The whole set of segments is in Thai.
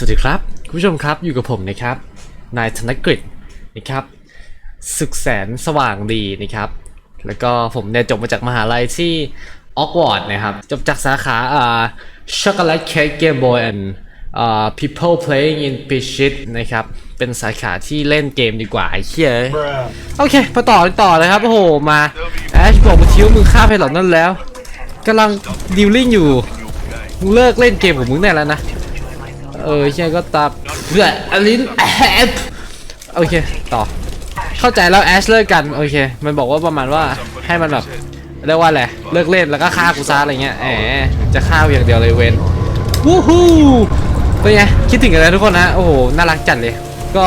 สวัสดีครับ คุณผู้ชมครับอยู่กับผมนะครับ นายธนกฤษนะครับศึกแสนสว่างดีนะครับ แล้วก็ผมเนี่ยจบมาจากมหาลัยที่ออกวอร์ดนะครับ จบจากสาขาอ่า Chocolate Cake Game Boy and อ่า People Playing in p i s h i t นะครับ เป็นสาขาที่เล่นเกมดีกว่าไอ้เหี้ยโอเคมาต่อต่อเลยครับ โอ้โห มาแอชบอกมาทิ้วมึงฆ่าไพลอตนั่นแล้วกำลังดิวลิ่งอยู่มึงเลิกเล่นเกมของมึงได้แล้วนะ เออใช่ก็ตับเบื่ออลินแอบโอเคต่อ เข้าใจแล้วแอชเลิกกันโอเค มันบอกว่าประมาณว่าให้มันแบบเรียกว่าอะไรเลิกเล่นแล้วก็ฆ่ากูซะอะไรเงี้ยแหมจะฆ่าอย่างเดียวเลยเวนวู้ฮู้เป็นไงคิดถึงกันแล้วทุกคนนะโอ้โหน่ารักจัดเลย ก็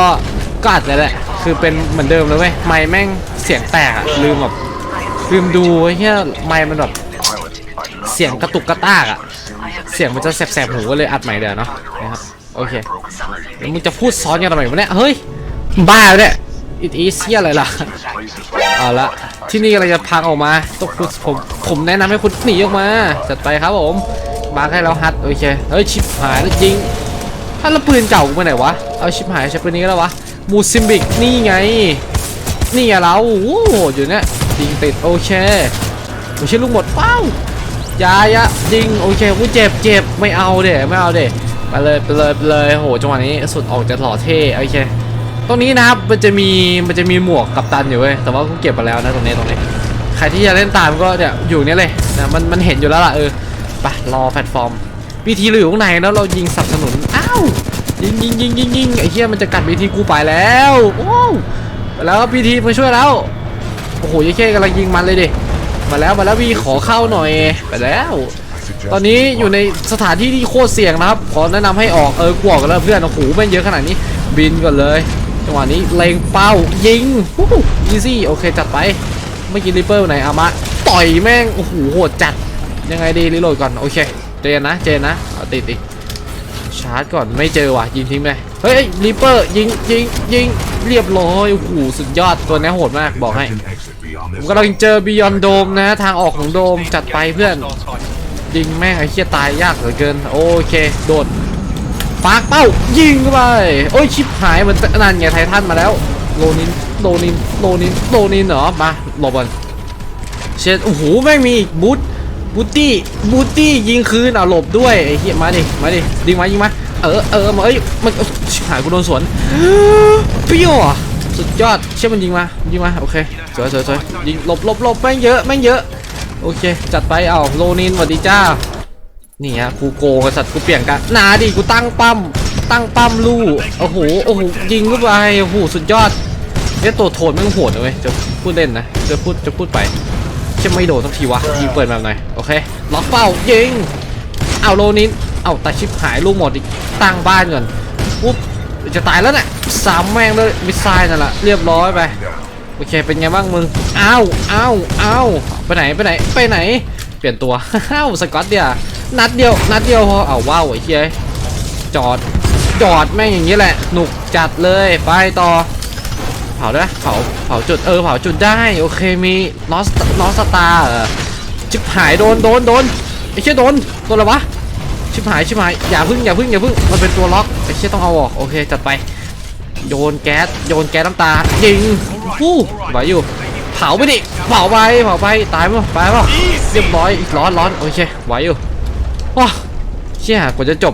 ก็อาจจะแหละคือเป็นเหมือนเดิมเลยเว้ยไมค์แม่งเสียงแตกอะลืมแบบลืมดูไอ้เหี้ยไมค์มันแบบเสียงกระตุกกระตากอะ สียงมันจะแสบๆหูก็เลยอัดใหม่เดี๋ยวเนาะนะครับโอเคแล้วมึงจะพูดซ้อนกันทำไมวะเนี่ยเฮ้ยบ้าเนี่ยอิทอีเซียอะไรล่ะเอาละที่นี่อะไรจะพังออกมาต้องคุณผมผมแนะนำให้คุณหนีออกมาจัดไปครับผมมาให้เราฮัดโอเคเฮ้ยชิปหายแล้วจริงถ้าแล้วปืนเก่ากูไปไหนวะเอาชิปหายใช้ปืนนี้แล้ววะมูซิมบิกนี่ไงนี่ไงเราโอ้โหอยู่เนี่ยยิงติดโอเคไม่ใช่ลูกหมดเป้า ยายะยิงโอเคกูเจ็บเจ็บไม่เอาเด้ไม่เอาเด้ไปเลยไปเลยไปเลยโหจังหวะนี้สุดออกจะหล่อเท่โอเคตรงนี้นะครับมันจะมีมันจะมีหมวกกับตันอยู่เว้ยแต่ว่ากูเก็บไปแล้วนะตรงนี้ตรงนี้ ใครที่จะเล่นตามก็เนี่ยอยู่เนี่ยเลยนะมันมันเห็นอยู่แล้วล่ะเออไปรอแพลตฟอร์มบีทีเราอยู่ข้างในแล้วเรายิงสนับสนุนอ้าวยิงยิงยิงยิงยิงไอ้เหี้ยมันจะกัดบีทีกูไปแล้วโอ้แล้วบีทีมาช่วยแล้วโอ้โหยี่เข้กำลังยิงมันเลยดิ มาแล้วมาแล้วบีขอเข้าหน่อยไปแล้ว ตอนนี้อยู่ในสถานที่ที่โคตรเสี่ยงนะครับ ขอแนะนำให้ออกเออกวกกันแล้วเพื่อนโอ้โหแม่งเยอะขนาดนี้ บินก่อนเลยจังหวะนี้เล็งเป้ายิงวู้อีซี่โอเคจัดไปเมื่อกี้ริปเปอร์ไหนอามะต่อยแม่งโอ้โหโหดจัดยังไงดีรีโหลดก่อนโอเคเจนนะเจนนะเอาติดดิชาร์จก่อนไม่เจอว่ะยิงทิ้งไปเฮ้ยริเปอร์ยิงยิงยิงเรียบร้อยโอ้โหสุดยอดตัวนี้โหดมากบอกให้ ผมกำลังเจอบิยอนโดมนะ ทางออกของโดมจัดไปเพื่อนยิงแม่งไอ้เหี้ยตายยากเหลือเกิน โอเค โดดปากเป้า ยิงเข้าไป โอ้ยชิบหายมันนั่นไงไททันมาแล้ว โลนินโลนินโลนินโลนินเหรอ มาหลบก่อนเชดโอ้โหแม่งมีอีกบูทบูตี้บูตี้ยิงคืนอะหลบด้วยไอ้เหี้ยมาดิมาดิยิงมายิงมาเออเออมาเอ้ยมันชิบหายกูโดนสวนเปรี้ยวอะ สุดยอดเชื่อมันยิงมายิงมาโอเคสวยสวยสวยยิงหลบหลบหลบแม่งเยอะแม่งเยอะโอเค จัดไปเอาโลนินสวัสดีจ้านี่ฮะกูโกงกับสัตว์กูเปลี่ยนกันหนาดิกูตั้งปั๊มตั้งปั๊มลู่โอ้โหโอ้โหยิงเข้าไปโอ้โหสุดยอดเนี่ยตัวโทนไม่งโหดนะเว้ยจะพูดเล่นนะจะพูดจะพูดไปจะไม่โดนสักทีวะยิงเปิดแบบไหนอยโอเคล็อกเป้ายิงเอาโลนินเอาตาชิบหายลูกหมดอีกตั้งบ้านก่อนปุ๊บ จะตายแล้วเนี่ยสามแม่งเลยมิสไซล์นั่นแหละเรียบร้อยไปโอเคเป็นไงบ้างมึงอ้าวอ้าวอ้าวไปไหนไปไหนไปไหน เปลี่ยนตัวอ้าวสกอตเดียวนัดเดียวนัดเดียวพอเอาว้าวไอ้เหี้ยจอดจอดแม่งอย่างนี้แหละหนุกจัดเลยไปต่อเผาด้เผาเผาจุดเออเผาจุดได้โอเคมีนอสนอสตาร์ชิบหายโดนโดนโดนไอ้เชี่ยโดนตัวอะไรวะ ชิบหายชิบหายอย่าพึ่งอย่าพึ่งอย่าพึ่งมันเป็นตัวล็อกไอ้เชี่ยต้องเอาออกโอเคจัดไป โยนแก๊สโยนแก๊สน้ำตายิงฟู้ไหวอยู่ เผาไปดิเผาไปเผาไปตายมั้ยไปมั้ยเรียบร้อยร้อนร้อนโอเคไหวอยู่ว้าเชี่ยกว่าจะจบ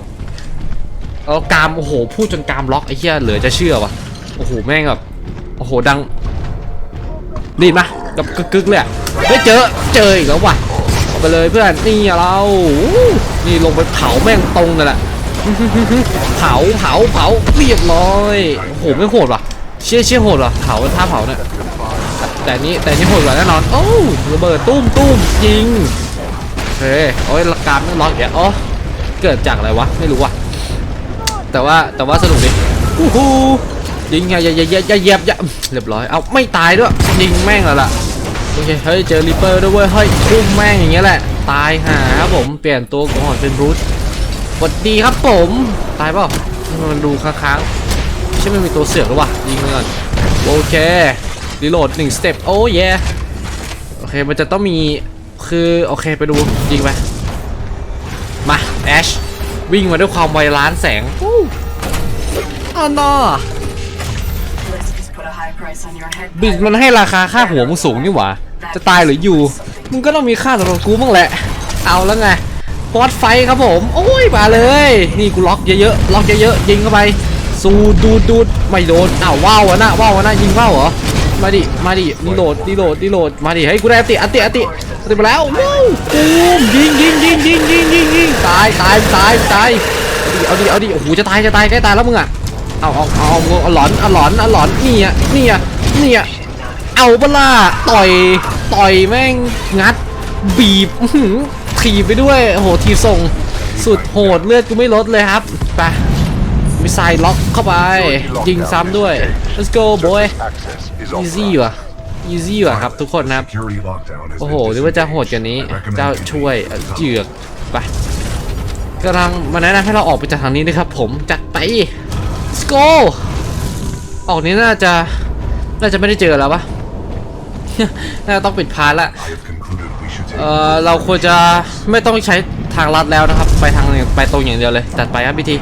เอากามโอ้โหพูดจนกามล็อกไอ้เชี่ยเหลือจะเชื่อวะโอ้โหแม่งแบบโอ้โหดังดีมะกับกึกกึกๆเลยอะเฮ้ยเจอเจออีกแล้วว่ะ ไปเลยเพื่อนนี่เรานี่ลงไปเผาแม่งตรงนั่นแหละเผาเผาเผาเรียบร้อยโอ้โหไม่โหดว่ะเชี่ยเชี่ยโหดว่ะเผาเป็นท่าเผาเนี่ยแต่นี้แต่นี้โหดกว่าแน่นอนโอ้ระเบิดตุ้มตุ้มยิงโอเคโอ้ยละการไม่ล็อกอย่างเงี้ยอ๋อเกิดจากอะไรวะไม่รู้ว่ะแต่ว่าแต่ว่าสนุกดิอู้หูยิงอย่าอย่าอย่าอย่าอย่าเยียบอย่าเรียบร้อยเอาไม่ตายด้วยยิงแม่งแล้วล่ะ โอเคเฮ้ยเจอริปเปอร์ด้วยเวยเฮ้ยพุ่งแม่งอย่างเงี้ยแหละ ตายหาครับผมเปลี่ยนตัวก่อนเป็นบรูซสวัสดีครับผม ตายเปล่ามันดูค้างๆใช่ไม่มีตัวเสือกหรือวะยิงมันก่อนโอเครีโหลดหนึ่งสเต็ปโอ้ยโอเคมันจะต้องมีคือโอเคไปดูยิงไปมาแอชวิ่งมาด้วยความไวล้านแสงอู้อ๋อนอ Blisk has put a high price on your head. บิดมันให้ราคาค่าหัวมึงสูงนี่หว่า จะตายหรืออยู่ มึงก็ต้องมีค่าสำหรับกูบ้างแหละ เอาแล้วไงบอสไฟครับผม โอ้ยมาเลย นี่กูล็อกเยอะๆ ล็อกเยอะๆ ยิงเข้าไป สูดดูดดูดไม่โดนอ้าวว้าวะนะว้าวะนะยิงว้าวเหรอ มาดิ มาดิดีโหลดดีโหลดดีโหลด มาดิ เฮ้ยกูได้อติอติอติอติมาแล้วว้าวตูมยิงยิงยิงยิงยิงยิงยิงตายตายตายตายเอาดิ เอาดิ เอาดิ โอ้โห จะตายจะตายใกล้ตายแล้วมึงอะ เอาเอาเอาเอาเอาหลอนเอาหลอนเอาหลอนนี่อะนี่อะนี่อะ เอาเปล่าต่อยต่อยแม่งงัดบีบถีบไปด้วยโหทีบส่งสุดโหดเลือดกูไม่ลดเลยครับไปมิสไซล์ล็อกเข้าไป ยิงซ้ำด้วย let's go boy easy ว่ะ easy ว่ะครับทุกคนนะครับ โอ้โหหรือว่าจะโหดกว่านี้ เจ้าช่วยเอ่อ the เหยือกไปกำลังมาแนะนำให้เราออกไปจากทางนี้นะครับผมจัดไป let's go ออกนี้น่าจะ น่าจะไม่ได้เจอแล้วปะ น่าจะต้องปิดพาร์ทละ I have concluded we should take เออเราควรจะไม่ต้องใช้ทางลัดแล้วนะครับ ไปทางไปตรงอย่างเดียวเลยจัดไปครับพิธี